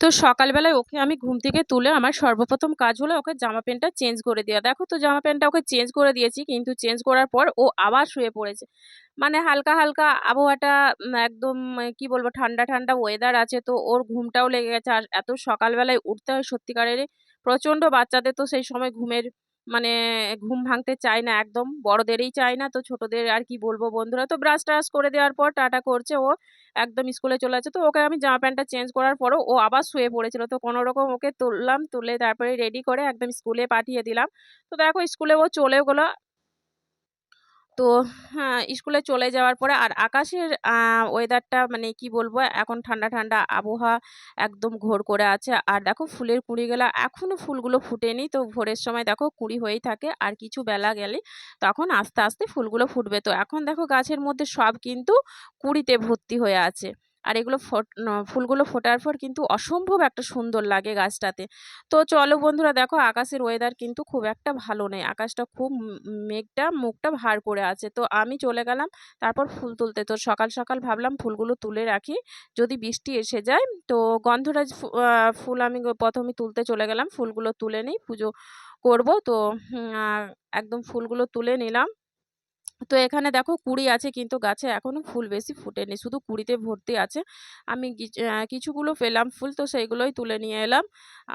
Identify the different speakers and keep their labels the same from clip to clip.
Speaker 1: তো সকালবেলায় ওকে আমি ঘুম থেকে তুলে আমার সর্বপ্রথম কাজ হলো ওকে জামা প্যান্টটা চেঞ্জ করে দেওয়া। দেখো তো জামা প্যান্টটা ওকে চেঞ্জ করে দিয়েছি কিন্তু চেঞ্জ করার পর ও আবার শুয়ে পড়েছে। মানে হালকা হালকা আবহাওয়াটা একদম আহ, কি বলব ঠান্ডা ঠান্ডা ওয়েদার আছে তো ওর ঘুমটাও লেগে গেছে। আর এত সকালবেলায় উঠতে হয় সত্যিকারের প্রচণ্ড বাচ্চাদের তো সেই সময় ঘুমের মানে ঘুম ভাঙতে চায় না একদম বড়দেরই চায় না তো ছোটদের আর কি বলব বন্ধুরা। তো ব্রাশ ট্রাশ করে দেওয়ার পর টাটা করছে ও। একদম স্কুলে চলে যাচ্ছে তো ওকে আমি জামা প্যান্টটা চেঞ্জ করার পরও ও আবার শুয়ে পড়েছিল। তো কোনো রকম ওকে তুললাম, তুলে তারপরে রেডি করে একদম স্কুলে পাঠিয়ে দিলাম। তো দেখো স্কুলে ও চলে গেলো। তো হ্যাঁ স্কুলে চলে যাওয়ার পরে আর আকাশের ওয়েদারটা মানে কি বলব, এখন ঠান্ডা ঠান্ডা আবহাওয়া একদম ঘোর করে আছে। আর দেখো ফুলের কুঁড়িগুলো এখনও ফুলগুলো ফুটেনি। তো ভোরের সময় দেখো কুঁড়ি হয়েই থাকে, আর কিছু বেলা গেলে তখন আস্তে আস্তে ফুলগুলো ফুটবে। তো এখন দেখো গাছের মধ্যে সব কিন্তু কুঁড়িতে ভর্তি হয়ে আছে। আর এগুলো ফুলগুলো ফোটার পর কিন্তু অসম্ভব একটা সুন্দর লাগে গাছটাতে। তো চলো বন্ধুরা দেখো আকাশের ওয়েদার কিন্তু খুব একটা ভালো নেই। আকাশটা খুব মেঘটা, মুখটা ভার করে আছে। তো আমি চলে গেলাম, তারপর ফুল তুলতে। তো সকাল সকাল ভাবলাম ফুলগুলো তুলে রাখি। যদি বৃষ্টি এসে যায়, তো গন্ধরাজ ফুল আমি প্রথমে তুলতে চলে গেলাম। ফুলগুলো তুলে নিই, পুজো করব। তো একদম ফুলগুলো তুলে নিলাম। তো এখানে দেখো কুঁড়ি আছে কিন্তু গাছে এখনও ফুল বেশি ফোটেনি শুধু কুঁড়িতে ভর্তি আছে। আমি কিছুগুলো পেলাম ফুল তো সেইগুলোই তুলে নিয়ে এলাম।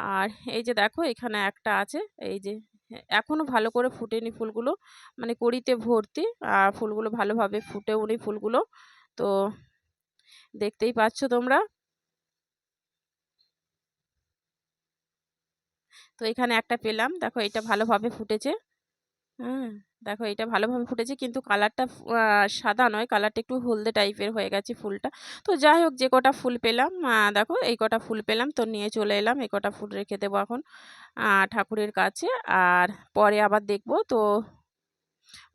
Speaker 1: আর এই যে দেখো এখানে একটা আছে এই যে হ্যাঁ, এখনও ভালো করে ফুটেনি ফুলগুলো মানে কুঁড়িতে ভর্তি আর ফুলগুলো ভালোভাবে ফুটেও নি ফুলগুলো। তো দেখতেই পাচ্ছ তোমরা। তো এখানে একটা পেলাম দেখো এটা ভালোভাবে ফুটেছে। হ্যাঁ দেখো এটা ভালোভাবে ফুটেছে কিন্তু কালারটা সাদা নয়, কালারটা একটু হলদে টাইপের হয়ে গেছে ফুলটা। তো যাই হোক, যে কটা ফুল পেলাম দেখো এই কটা ফুল পেলাম, তো নিয়ে চলে এলাম, এই কটা ফুল রেখে দেবো এখন ঠাকুরের কাছে। আর পরে আবার দেখব, তো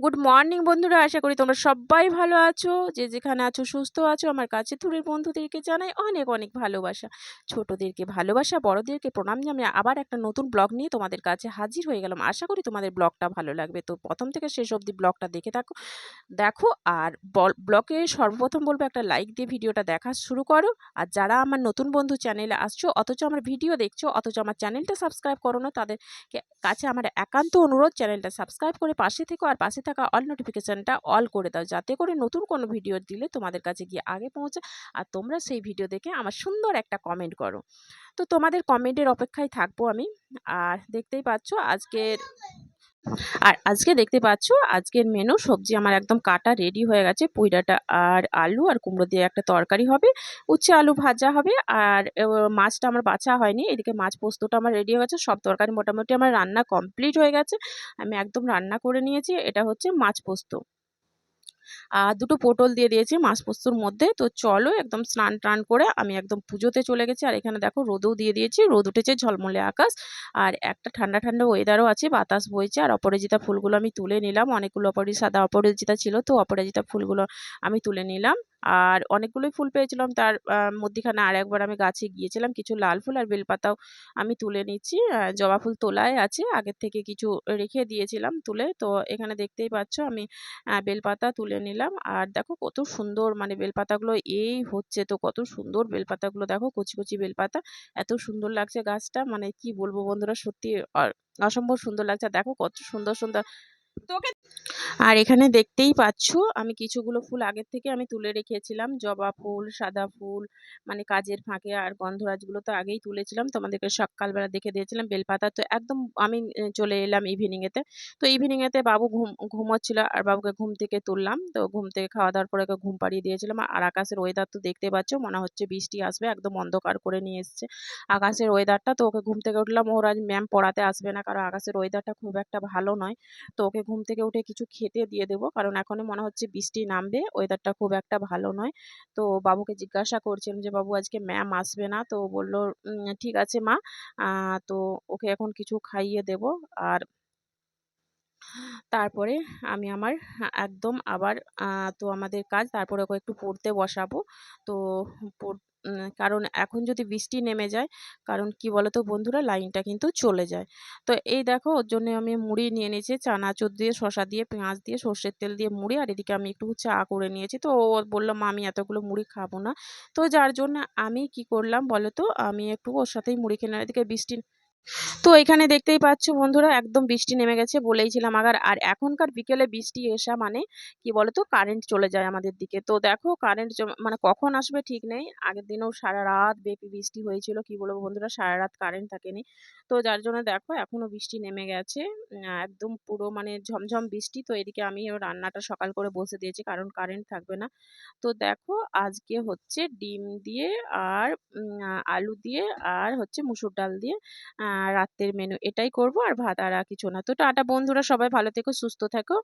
Speaker 1: গুড মর্নিং বন্ধুরা। আশা করি তোমরা সবাই ভালো আছো। যে যেখানে আছো, সুস্থ আছো। আমার কাছে দূরের বন্ধুদেরকে জানাই অনেক অনেক ভালোবাসা। ছোটদেরকে ভালোবাসা, বড়দেরকে প্রণাম জানিয়ে আবার একটা নতুন ব্লগ নিয়ে তোমাদের কাছে হাজির হয়ে গেলাম। আশা করি তোমাদের ব্লগটা ভালো লাগবে। তো প্রথম থেকে শেষ অবধি ব্লগটা দেখে থাকো, দেখো, আর ব্লগে সর্বপ্রথম বলব একটা লাইক দিয়ে ভিডিওটা দেখা শুরু করো। আর যারা আমার নতুন বন্ধু চ্যানেলে আসছো, অথচ আমার ভিডিও দেখছ, অথচ আমার চ্যানেলটা সাবস্ক্রাইব করো না তাদের কাছে আমার একান্ত অনুরোধ চ্যানেলটা সাবস্ক্রাইব করে পাশে থেকো। আর পাশে থাকা অল নোটিফিকেশানটা অল করে দাও। যাতে করে নতুন কোনো ভিডিও দিলে তোমাদের কাছে গিয়ে আগে পৌঁছে আর তোমরা সেই ভিডিও দেখে আমার সুন্দর একটা কমেন্ট করো। তো তোমাদের কমেন্টের অপেক্ষায় থাকব আমি। আর দেখতেই পাচ্ছ আজকের আর আজকে দেখতে পাচ্ছ, আজকের মেনু সবজি আমার একদম কাটা রেডি হয়ে গেছে। পুইডাটা আর আলু আর কুমড়ো দিয়ে একটা তরকারি হবে, উচ্ছে আলু ভাজা হবে। আর মাছটা আমার বাছা হয়নি, এদিকে মাছ পোস্তটা আমার রেডি হয়ে গেছে। সব তরকারি মোটামুটি আমার রান্না কমপ্লিট হয়ে গেছে। আমি একদম রান্না করে নিয়েছি, এটা হচ্ছে মাছ পোস্ত। আর দুটো পটল দিয়ে দিয়েছি মাছ পোস্তর মধ্যে। তো চলো একদম স্নান টান করে আমি একদম পুজোতে চলে গেছি। আর এখানে দেখো রোদও দিয়ে দিয়েছি, রোদ উঠেছে ঝলমলে আকাশ। আর একটা ঠান্ডা ঠান্ডা ওয়েদারও আছে, বাতাস বইছে। আর অপরাজিতা ফুলগুলো আমি তুলে নিলাম। অনেকগুলো অপরাজিতা, সাদা অপরাজিতা ছিল, তো অপরাজিতা ফুলগুলো আমি তুলে নিলাম। আর অনেকগুলোই ফুল পেয়েছিলাম। তার মধ্যিখানে আর একবার আমি গাছে গিয়েছিলাম। কিছু লাল ফুল আর বেলপাতাও আমি তুলে নিচ্ছি। জবা ফুল তোলায় আছে। আগের থেকে কিছু রেখে দিয়েছিলাম তুলে। তো এখানে দেখতেই পাচ্ছ আমি বেলপাতা তুলে নিলাম। আর দেখো কত সুন্দর মানে বেলপাতাগুলো এই হচ্ছে তো কত সুন্দর বেলপাতাগুলো। দেখো কচি কচি বেলপাতা। এত সুন্দর লাগছে গাছটা। মানে কি বলব বন্ধুরা সত্যি অসম্ভব সুন্দর লাগছে। দেখো কত সুন্দর সুন্দর তোকে আর এখানে দেখতেই পাচ্ছ, আমি কিছুগুলো ফুল আগের থেকে আমি তুলে রেখেছিলাম। জবা ফুল, সাদা ফুল মানে কাজের ফাঁকে আর গন্ধরাজগুলো তো আগেই তুলেছিলাম। তোমাদেরকে সকালবেলা দেখে দিয়েছিলাম, বেলপাতা তো একদম আমি চলে এলাম ইভিনিংয়েতে তো ইভিনিংয়েতে বাবু ঘুম, ঘুমোচ্ছিল আর বাবুকে ঘুম থেকে তুললাম। তো ঘুম থেকে খাওয়া দাওয়ার পরে ঘুম পাড়িয়ে দিয়েছিলাম। আর আকাশের ওয়েদার তো দেখতে পাচ্ছ, মনে হচ্ছে বৃষ্টি আসবে, একদম অন্ধকার করে নিয়ে এসছে। আকাশের ওয়েদারটা তো ওকে ঘুম থেকে উঠলাম। ওর আজ ম্যাম পড়াতে আসবে না, কারণ আকাশের ওয়েদারটা খুব একটা ভালো নয়। তো ওকে ঘুম থেকে উঠে কিছু খেতে দিয়ে দেবো। কারণ এখনই মনে হচ্ছে বৃষ্টি নামবে ওয়েদারটা খুব একটা ভালো নয়। তো বাবুকে জিজ্ঞাসা করছিলাম যে, বাবু, আজকে ম্যাম আসবে না? তো বলল ঠিক আছে মা। তো ওকে এখন কিছু খাইয়ে দেবো। আর তারপরে আমি আমার একদম আবার তো আমাদের কাজ, তারপরে ওকে একটু পড়তে বসাবো। তো কারণ এখন যদি বৃষ্টি নেমে যায়, কারণ কি বলতো বন্ধুরা লাইনটা কিন্তু চলে যায়। তো এই দেখো ওর জন্য আমি মুড়ি নিয়ে নিয়েছি চানাচুর দিয়ে, শশা দিয়ে, পেঁয়াজ দিয়ে, সর্ষের তেল দিয়ে মুড়ি আর এদিকে আমি একটু চা করে নিয়েছি। তো ও বলল "মা আমি এতগুলো মুড়ি খাব না।" তো যার জন্য আমি কি করলাম বলতো? আমি একটু ওর সাথেই মুড়ি খেলাম। এদিকে বৃষ্টি তো এখানে দেখতেই পাচ্ছ বন্ধুরা, একদম বৃষ্টি নেমে গেছে বলেইছিলাম আগার। আর এখনকার বিকেলে বৃষ্টি এসা মানে কি বলতো কারেন্ট চলে যায় আমাদের দিকে। তো দেখো কারেন্ট মানে কখন আসবে ঠিক নেই। আগের দিনেও সারা রাত ব্যাপী বৃষ্টি হয়েছিল, কি বলব বন্ধুরা, সারা রাত কারেন্ট থাকেনি। তো যার জন্য দেখো এখনও বৃষ্টি নেমে গেছে। একদম পুরো মানে ঝমঝম বৃষ্টি। তো এদিকে আমি রান্নাটা সকাল করে বসে দিয়েছি, কারণ কারেন্ট থাকবে না। তো দেখো আজকে হচ্ছে ডিম দিয়ে আর আলু দিয়ে আর হচ্ছে মুসুর ডাল দিয়ে রাত্রের মেনু এটাই করব আর ভাত আর কিছু না। তো টাটা বন্ধুরা, সবাই ভালো থেকো, সুস্থ থেকো।